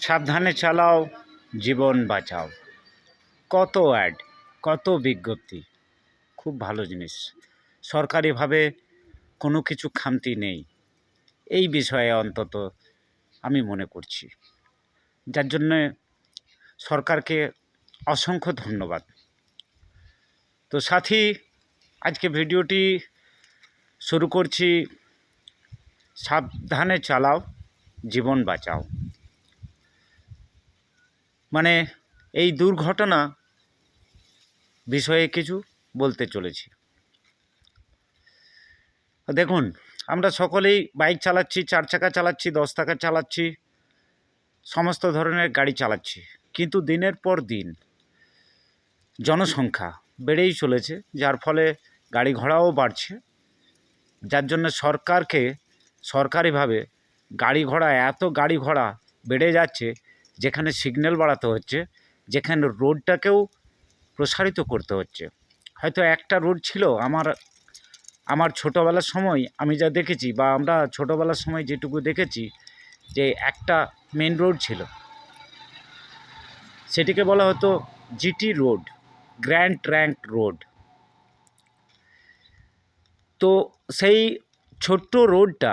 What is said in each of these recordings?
সাবধানে চালাও, জীবন বাঁচাও। কত অ্যাড, কত বিজ্ঞপ্তি। খুব ভালো জিনিস। সরকারিভাবে কোনো কিছু খামতি নেই। এই বিষয়ে অন্তত আমি মনে করছি। যার জন্যে সরকারকে অসংখ্য ধন্যবাদ। তো সাথী, আজকে ভিডিওটি শুরু করছি, সাবধানে চালাও, জীবন বাঁচাও। মানে এই দুর্ঘটনা বিষয়ে কিছু বলতে চলেছি। দেখুন, আমরা সকলেই বাইক চালাচ্ছি, চার চাকা চালাচ্ছি, দশ চাকা চালাচ্ছি, সমস্ত ধরনের গাড়ি চালাচ্ছি। কিন্তু দিনের পর দিন জনসংখ্যা বেড়েই চলেছে, যার ফলে গাড়ি ঘোড়াও বাড়ছে। যার জন্য সরকারকে সরকারিভাবে গাড়ি ঘোড়া, এত গাড়ি ঘোড়া বেড়ে যাচ্ছে যেখানে সিগন্যাল বাড়াতে হচ্ছে, যেখানে রোডটাকেও প্রসারিত করতে হচ্ছে। হয়তো একটা রোড ছিল, আমার আমার ছোটোবেলার সময় আমি যা দেখেছি বা আমরা ছোটোবেলার সময় যেটুকু দেখেছি যে একটা মেন রোড ছিল। সেটিকে বলা হতো GT road grand trunk road তো সেই ছোট্ট রোডটা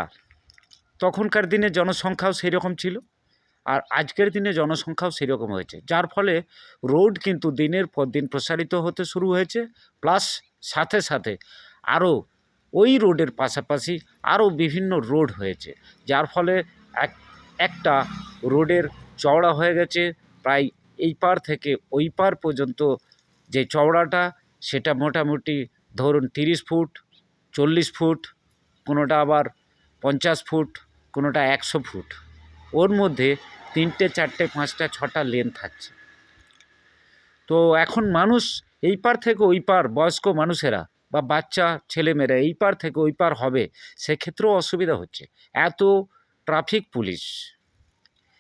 তখনকার দিনে জনসংখ্যাও সেই রকম ছিল। আর আজকের দিনে জনসংখ্যাও সেরকম হয়েছে, যার ফলে রোড কিন্তু দিনের পর দিন প্রসারিত হতে শুরু হয়েছে, প্লাস সাথে সাথে আরও ওই রোডের পাশাপাশি আরও বিভিন্ন রোড হয়েছে, যার ফলে এক, একটা রোডের চওড়া হয়ে গেছে, প্রায় এই পার থেকে ওই পার পর্যন্ত যে চওড়াটা, সেটা মোটামুটি ধরুন তিরিশ ফুট, চল্লিশ ফুট, কোনোটা আবার পঞ্চাশ ফুট, কোনোটা একশো ফুট। ওর মধ্যে তিনটে, চারটে, পাঁচটা, ছটা লেন থাকছে। তো এখন মানুষ এই পার থেকে ওই পার, বয়স্ক মানুষেরা বা বাচ্চা ছেলেমেয়েরা এই পার থেকে ওই পার হবে, সেক্ষেত্রেও অসুবিধা হচ্ছে। এত ট্রাফিক পুলিশ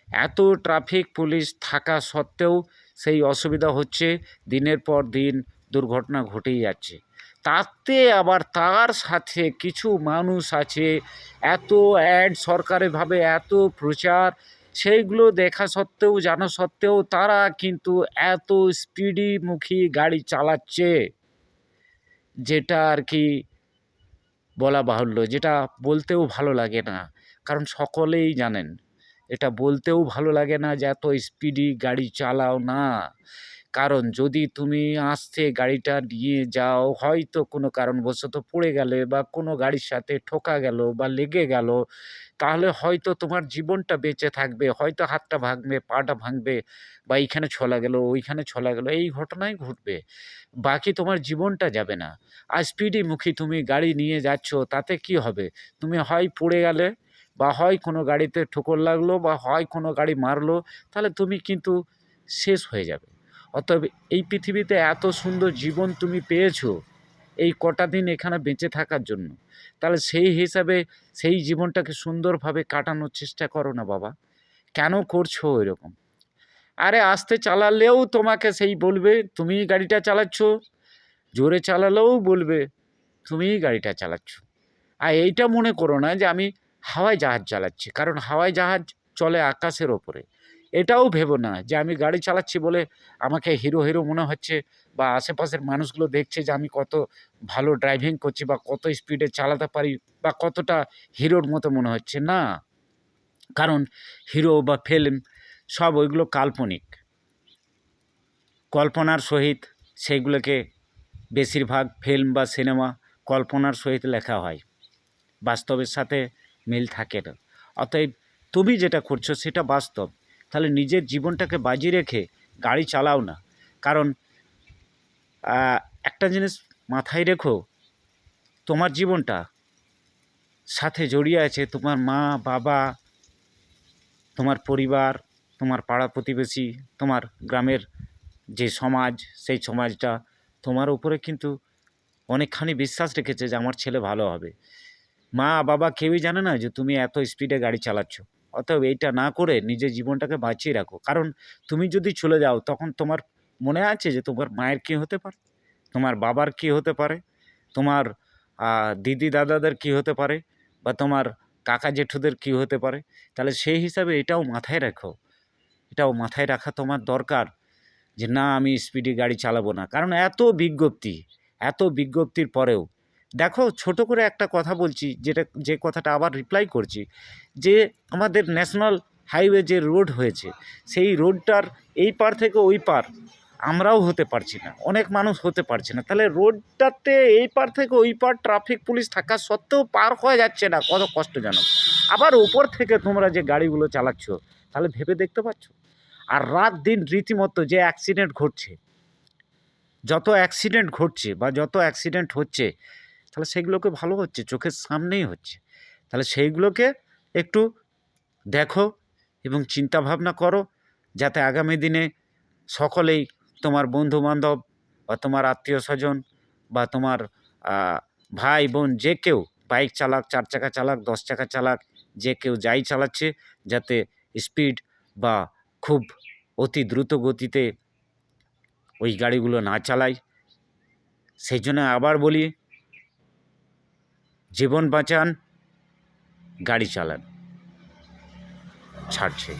এত ট্রাফিক পুলিশ থাকা সত্ত্বেও সেই অসুবিধা হচ্ছে, দিনের পর দিন দুর্ঘটনা ঘটেই যাচ্ছে। তাতে আবার তার সাথে কিছু মানুষ আছে, এত অ্যাড সরকারিভাবে এত প্রচার সেইগুলো দেখা সত্ত্বেও, জানা সত্ত্বেও তারা কিন্তু এত স্পিডিমুখী গাড়ি চালাচ্ছে, যেটা আর কি বলা বাহুল্য, যেটা বলতেও ভালো লাগে না। কারণ সকলেই জানেন, এটা বলতেও ভালো লাগে না যে এত স্পিডি গাড়ি চালাও না। কারণ যদি তুমি আস্তে গাড়িটা নিয়ে যাও, হয়তো কোনো কারণবশত পড়ে গেলে বা কোনো গাড়ির সাথে ঠোকা গেল বা লেগে গেল, তাহলে হয়তো তোমার জীবনটা বেঁচে থাকবে, হয়তো হাতটা ভাঙবে, পাটা ভাঙবে বা এইখানে ছলা গেল, ওইখানে ছলা গেল, এই ঘটনাই ঘটবে। বাকি তোমার জীবনটা যাবে না। আর স্পিডি মুখী তুমি গাড়ি নিয়ে যাচ্ছ, তাতে কি হবে? তুমি হয় পড়ে গেলে বা হয় কোনো গাড়িতে ঠোকর লাগল বা হয় কোনো গাড়ি মারলো, তাহলে তুমি কিন্তু শেষ হয়ে যাবে। অতএব এই পৃথিবীতে এত সুন্দর জীবন তুমি পেয়েছ এই কটা দিন এখানে বেঁচে থাকার জন্য। তাহলে সেই হিসাবে সেই জীবনটাকে সুন্দরভাবে কাটানোর চেষ্টা করো না বাবা। কেন করছ এরকম? আরে আস্তে চালালেও তোমাকে সেই বলবে, তুমিই গাড়িটা চালাচ্ছ। জোরে চালালেও বলবে, তুমিই গাড়িটা চালাচ্ছ। আর এইটা মনে করো না যে আমি হাওয়ায় জাহাজ চালাচ্ছি, কারণ হাওয়ায় জাহাজ চলে আকাশের ওপরে। এটাও ভেবো না যে আমি গাড়ি চালাচ্ছি বলে আমাকে হিরো হিরো মনে হচ্ছে বা আশেপাশের মানুষগুলো দেখছে যে আমি কত ভালো ড্রাইভিং করছি বা কত স্পিডে চালাতে পারি বা কতটা হিরোর মতো মনে হচ্ছে, না। কারণ হিরো বা ফিল্ম সব ওইগুলো কাল্পনিক। কল্পনার সহিত সেইগুলোকে বেশিরভাগ ফিল্ম বা সিনেমা কল্পনার সহিত লেখা হয়। বাস্তবের সাথে মিল থাকে না। অতএব তুমি যেটা করছ সেটা বাস্তব। তাহলে নিজের জীবনটাকে বাজি রেখে গাড়ি চালাও না। কারণ একটা জিনিস মাথায় রেখো, তোমার জীবনটা সাথে জড়িয়ে আছে তোমার মা, বাবা, তোমার পরিবার, তোমার পাড়া প্রতিবেশী, তোমার গ্রামের যে সমাজ, সেই সমাজটা তোমার উপরে কিন্তু অনেকখানি বিশ্বাস রেখেছে যে আমার ছেলে ভালো হবে। মা, বাবা কেউই জানে না যে তুমি এত স্পিডে গাড়ি চালাচ্ছ। অতএব এইটা না করে নিজের জীবনটাকে বাঁচিয়ে রাখো। কারণ তুমি যদি চলে যাও, তখন তোমার মনে আছে যে তোমার মায়ের কী হতে পারে? তোমার বাবার কী হতে পারে? তোমার দিদি দাদাদের কী হতে পারে? বা তোমার কাকা জেঠুদের কী হতে পারে? তাহলে সেই হিসাবে এটাও মাথায় রাখো। এটাও মাথায় রাখা তোমার দরকার যে না, আমি স্পিডে গাড়ি চালাবো না। কারণ এত বিজ্ঞপ্তি, এত বিজ্ঞপ্তির পরেও দেখো, ছোট করে একটা কথা বলছি, যেটা, যে কথাটা আবার রিপ্লাই করছি, যে আমাদের ন্যাশনাল হাইওয়ে যে রোড হয়েছে, সেই রোডটার এই পার থেকে ওই পার আমরাও হতে পারছি না, অনেক মানুষ হতে পারছে না। তাহলে রোডটাতে এই পার থেকে ওই পার ট্রাফিক পুলিশ থাকা সত্ত্বেও পার হয়ে যাচ্ছে না, কত কষ্টজনক। আবার ওপর থেকে তোমরা যে গাড়িগুলো চালাচ্ছ, তাহলে ভেবে দেখতে পাচ্ছ? আর রাত দিন রীতিমতো যে অ্যাক্সিডেন্ট ঘটছে, যত অ্যাক্সিডেন্ট ঘটছে বা যত অ্যাক্সিডেন্ট হচ্ছে তাহলে সেগুলোকে ভালো হচ্ছে, চোখের সামনেই হচ্ছে। তাহলে সেইগুলোকে একটু দেখো এবং চিন্তা ভাবনা করো, যাতে আগামী দিনে সকলেই তোমার বন্ধু বান্ধব বা তোমার আত্মীয় স্বজন বা তোমার ভাই বোন যে কেউ, বাইক চালাক, চার চাকা চালাক, দশ চাকা চালাক, যে কেউ যাই চালাচ্ছে, যাতে স্পিড বা খুব অতি দ্রুত গতিতে ওই গাড়িগুলো না চালায়। সেই জন্য আবার বলি জীবন বাঁচান গাড়ি চালান ছাড়ছে।